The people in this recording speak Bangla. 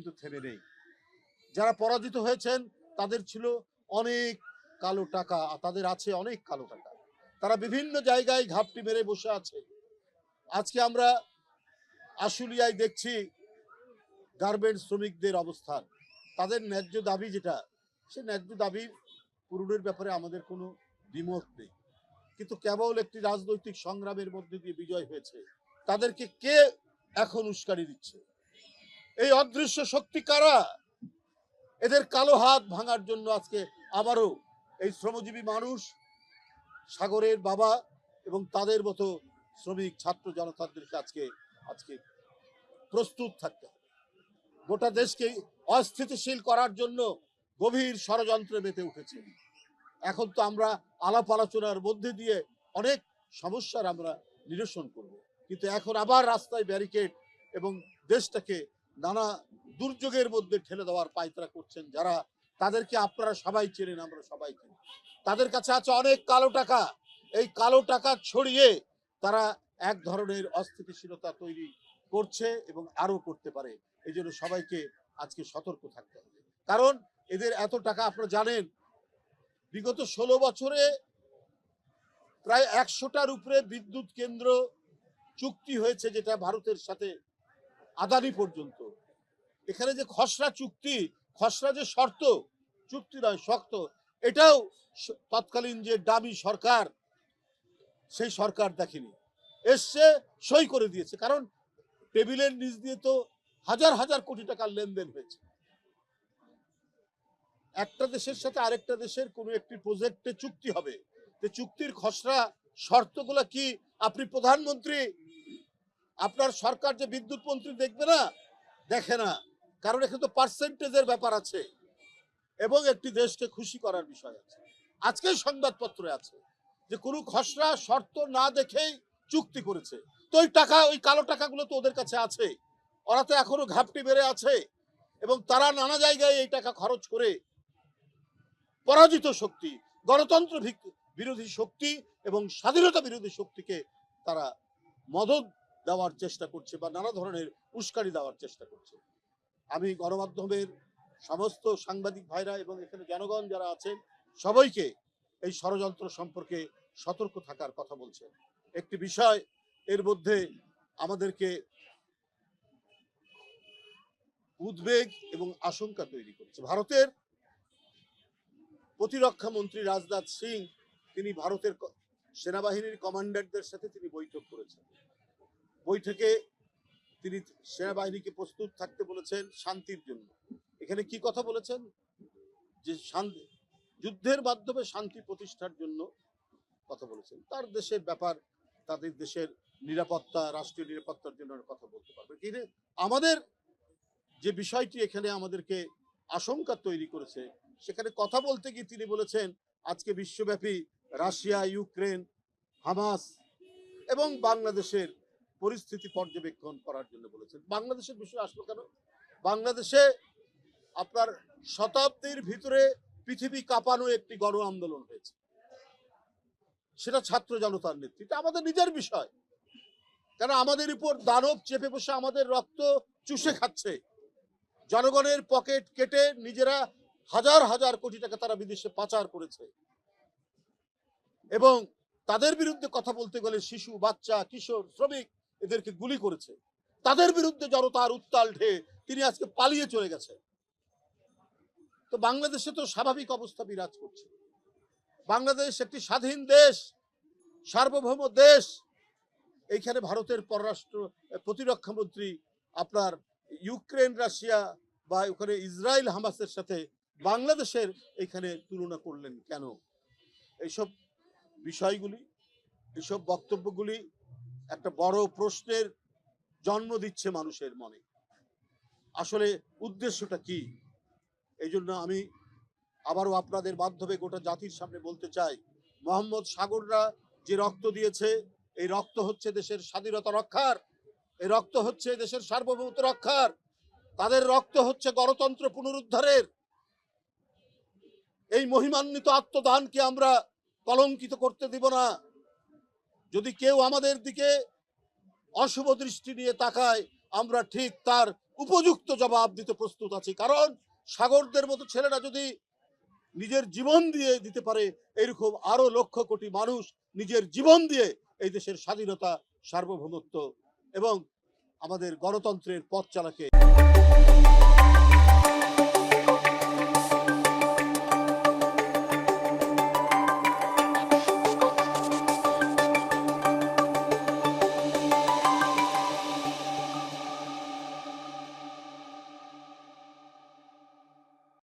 কিন্তু থেমে নেই। যারা পরাজিত হয়েছেন, তাদের ছিল অনেক কালো টাকা তাদের আছে অনেক কালো টাকা। তারা বিভিন্ন জায়গায় ঘাপটি মেরে বসে আছে। আজকে আমরা আশুলিয়ায় দেখছি গার্মেন্টস শ্রমিকদের অবস্থান। তাদের ন্যায্য দাবি যেটা, সে ন্যায্য দাবি পূরণের ব্যাপারে আমাদের কোনো দ্বিমত নেই। কিন্তু কেবল একটি রাজনৈতিক সংগ্রামের মধ্যে দিয়ে বিজয় হয়েছে। তাদেরকে কে এখন উস্কানি দিচ্ছে? এই অদৃশ্য শক্তি কারা? এদের কালো হাত ভাঙার জন্য আজকে আবারও এই শ্রমজীবী মানুষ, সাগরের বাবা এবং তাদের মতো শ্রমিক, ছাত্র জনতাদেরকে আজকে আজকে প্রস্তুত থাকতে হবে। গোটা দেশকে অস্থিতিশীল করার জন্য গভীর ষড়যন্ত্রে মেতে উঠেছে। এখন তো আমরা আলাপ আলোচনার মধ্যে দিয়ে অনেক সমস্যার আমরা নিরসন করব। কিন্তু এখন আবার রাস্তায় ব্যারিকেড এবং দেশটাকে নানা দুর্যোগের মধ্যে ঠেলে দেওয়ার পায়তারা করছেন যারা। তাদেরকে আপনারা সবাই চেনেন, আমরা সবাই চিনি। তাদের কাছে আছে অনেক কালো টাকা। এই কালো টাকা ছড়িয়ে তারা এক ধরনের অস্থিতিশীলতা তৈরি করছে এবং আরও করতে পারে। এই জন্য সবাইকে আজকে সতর্ক থাকতে হবে। কারণ এদের এত টাকা আপনারা জানেন, বিগত ষোলো বছরে প্রায় একশোটার উপরে বিদ্যুৎ কেন্দ্র চুক্তি হয়েছে যেটা ভারতের সাথে আদানি পর্যন্ত। এখানে যে খসড়া চুক্তি, খসড়া যে শর্ত, চুক্তি নয়, শক্ত। এটাও তৎকালীন যে দামি সরকার, সেই সরকার দেখেনি। এসছে, সই করে দিয়েছে। কারণ টেবিলের নিচ দিয়ে তো হাজার হাজার কোটি টাকার লেনদেন হয়েছে। একটা দেশের সাথে আরেকটা দেশের কোনো একটি প্রজেক্টে চুক্তি হবে। চুক্তির খসড়া শর্তগুলো কি? আপনি প্রধানমন্ত্রী আপনার সরকার যে বিদ্যুৎ মন্ত্রী দেখবে না, দেখে না। কারণ এখানে তো পার্সেন্টেজের ব্যাপার আছে। এবং একটি দেশকে খুশি করার বিষয় আছে। আজকেই সংবাদপত্রে আছে যে কোনো খসড়া শর্ত না দেখেই চুক্তি করেছে। তো ওই টাকা, ওই কালো টাকাগুলো তো ওদের কাছে আছে। ওরা তো এখনও ঘাপটি বেড়ে আছে। এবং তারা নানা জায়গায় এই টাকা খরচ করে পরাজিত শক্তি, গণতন্ত্র বিরোধী শক্তি এবং স্বাধীনতা বিরোধী শক্তিকে তারা মদত দেওয়ার চেষ্টা করছে বা নানা ধরনের উস্কানি দেওয়ার চেষ্টা করছে। আমি গণমাধ্যমের সমস্ত সাংবাদিক ভাইরা এবং এখানে জনগণ যারা আছেন, সবাইকে এই ষড়যন্ত্র সম্পর্কে সতর্ক থাকার কথা বলছে। একটি বিষয় এর মধ্যে আমাদেরকে উদ্বেগ এবং আশঙ্কা তৈরি করেছে। ভারতের প্রতিরক্ষা মন্ত্রী রাজনাথ সিং, তিনি ভারতের সেনাবাহিনীর কমান্ডারদের সাথে তিনি বৈঠক করেছেন। বৈঠকে তিনি সেনাবাহিনীকে প্রস্তুত থাকতে বলেছেন শান্তির জন্য। এখানে কি কথা বলেছেন? যে শান্তি, যুদ্ধের মাধ্যমে শান্তি প্রতিষ্ঠার জন্য কথা বলেছেন। তার দেশের ব্যাপার, তাদের দেশের নিরাপত্তা, রাষ্ট্রীয় নিরাপত্তার জন্য কথা বলতে পারবে কিন্তু আমাদের যে বিষয়টি এখানে আমাদেরকে আশঙ্কা তৈরি করেছে, সেখানে কথা বলতে গিয়ে তিনি বলেছেন, আজকে বিশ্বব্যাপী রাশিয়া, ইউক্রেন, হামাস এবং বাংলাদেশের পরিস্থিতি পর্যবেক্ষণ করার জন্য বলেছেন। বাংলাদেশের বিষয় আসলো কেন? বাংলাদেশে আপনার শতাব্দীর ভিতরে পৃথিবী কাঁপানো একটি গণ আন্দোলন হয়েছে। সেটা ছাত্র জনতার নেতৃত্বে। আমাদের নিজের বিষয়। কেন আমাদের উপর দানব চেপে বসে আমাদের রক্ত চুষে খাচ্ছে? জনগণের পকেট কেটে নিজেরা হাজার হাজার কোটি টাকা তারা বিদেশে পাচার করেছে। এবং তাদের বিরুদ্ধে কথা বলতে গেলে শিশু, বাচ্চা, কিশোর, শ্রমিক এদেরকে গুলি করেছে। তাদের বিরুদ্ধে জনতার উত্তাল ঢে তিনি আজকে পালিয়ে চলে গেছে তো বাংলাদেশে তো স্বাভাবিক অবস্থা বিরাজ করছে। বাংলাদেশ একটি স্বাধীন দেশ, সার্বভৌম দেশ। এইখানে ভারতের পররাষ্ট্র প্রতিরক্ষা মন্ত্রী আপনার ইউক্রেন, রাশিয়া বা ওখানে ইসরায়েল, হামাসের সাথে বাংলাদেশের এখানে তুলনা করলেন কেন? এইসব বিষয়গুলি, এইসব বক্তব্যগুলি একটা বড় প্রশ্নের জন্ম দিচ্ছে মানুষের মনে। আসলে উদ্দেশ্যটা কি? এই জন্য আমি আবারও আপনাদের মাধ্যমে গোটা জাতির সামনে বলতে চাই, মোহাম্মদ সাগররা যে রক্ত দিয়েছে, এই রক্ত হচ্ছে দেশের স্বাধীনতা রক্ষার, এই রক্ত হচ্ছে দেশের সার্বভৌমত্ব রক্ষার, তাদের রক্ত হচ্ছে গণতন্ত্র পুনরুদ্ধারের। এই মহিমান্বিত আত্মদানকে আমরা কলঙ্কিত করতে দিব না। যদি কেউ আমাদের দিকে অশুভ দৃষ্টি নিয়ে তাকায়, আমরা ঠিক তার উপযুক্ত জবাব দিতে প্রস্তুত আছি। কারণ সাগরদের মতো ছেলেরা যদি নিজের জীবন দিয়ে দিতে পারে এরকম আরও লক্ষ কোটি মানুষ নিজের জীবন দিয়ে এই দেশের স্বাধীনতা, সার্বভৌমত্ব এবং আমাদের গণতন্ত্রের পথ চালাকে।